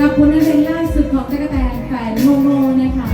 กับผลงานล่าสุดของตะกแตนแฟนโมโมนะคะ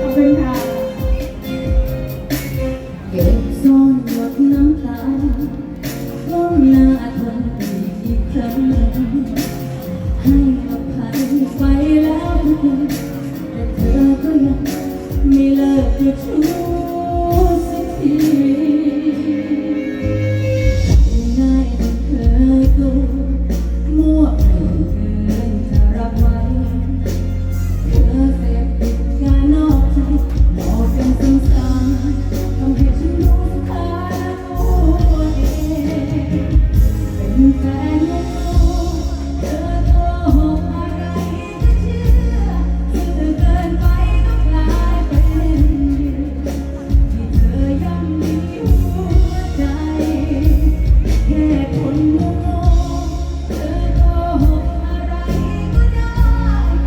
ขอบคุณค่ะเก็บซ่อนหยดน้ำตาก้มหน้าทนอีกครั้ให้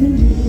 to me.